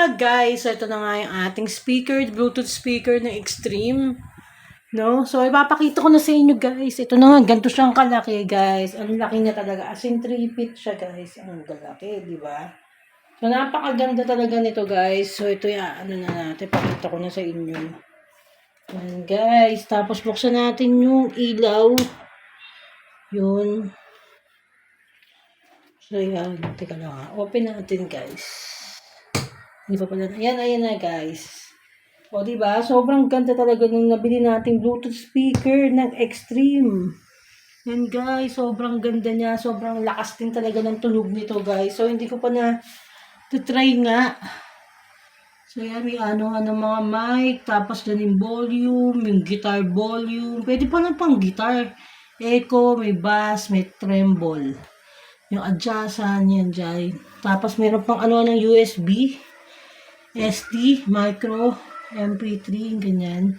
nga guys, ito na nga yung ating speaker, Bluetooth speaker na Extreme. No? So, ipapakita ko na sa inyo guys. Ito na nga, ganito siyang kalaki guys. Ang laki niya talaga. As in 3 feet siya guys. Ang kalaki, di ba? So, napakaganda talaga nito guys. So, ito yung ano na natin. Pakita ko na sa inyo. Yan guys. Tapos, buksan natin yung ilaw. Yun. So, yan. Teka lang ha. Open natin guys. Hindi pa pala. Ayan, ayan na guys. O, diba? Sobrang ganda talaga nung nabili nating Bluetooth speaker ng Extreme. Yan guys, sobrang ganda niya. Sobrang lakas din talaga ng tunog nito guys. So, hindi ko pa na try nga. So, yan, may ano, ano mga mic. Tapos, dyan yung volume, yung guitar volume. Pwede pa lang pang guitar. Echo, may bass, may tremble. Yung adjustan, yan dyan. Tapos, meron pang ano ng USB. SD, micro, MP3, ganyan.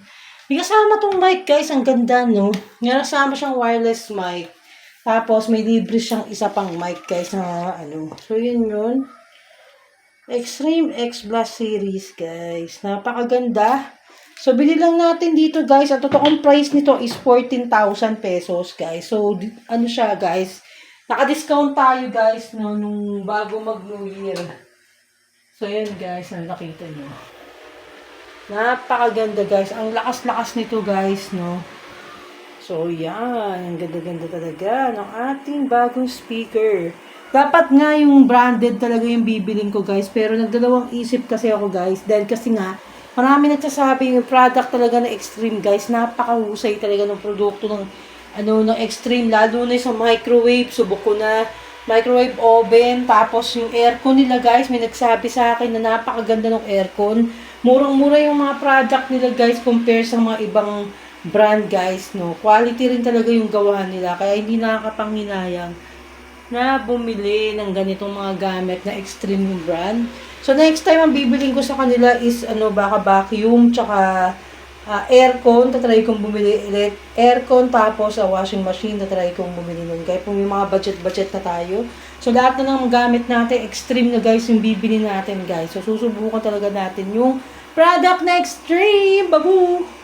May kasama tong mic guys, ang ganda no. May kasama siyang wireless mic. Tapos may libre siyang isa pang mic guys na ano. So yun yun. Extreme X Blast Series guys. Napakaganda. So bili lang natin dito guys. Ang totoong price nito is 14,000 pesos guys. So ano siya guys. Naka-discount tayo guys no, nung bago mag New Year. So yun guys, ang nakita nyo. Napakaganda guys. Ang lakas-lakas nito guys, no? So yan, ang ganda-ganda talaga ng ating bagong speaker. Dapat nga yung branded talaga yung bibiling ko guys. Pero nagdalawang isip kasi ako guys. Dahil kasi nga, marami nagsasabi yung product talaga na extreme guys. Napakahusay talaga ng produkto ng ano ng extreme. Lalo na sa microwave. Subok ko na microwave oven. Tapos yung aircon nila guys. May nagsabi sa akin na napakaganda ng aircon. Murang-mura yung mga product nila guys compare sa mga ibang brand guys. No? Quality rin talaga yung gawa nila. Kaya hindi nakakapanghinayang na bumili ng ganitong mga gamit na extreme brand. So next time ang bibiling ko sa kanila is ano baka vacuum tsaka ah, aircon, tatry kong bumili elect aircon tapos sa washing machine, tatry kong bumili nun. Kaya kung may mga budget-budget na tayo. So lahat na ng gamit natin, extreme na guys yung bibili natin guys. So susubukan talaga natin yung product na extreme. Babu!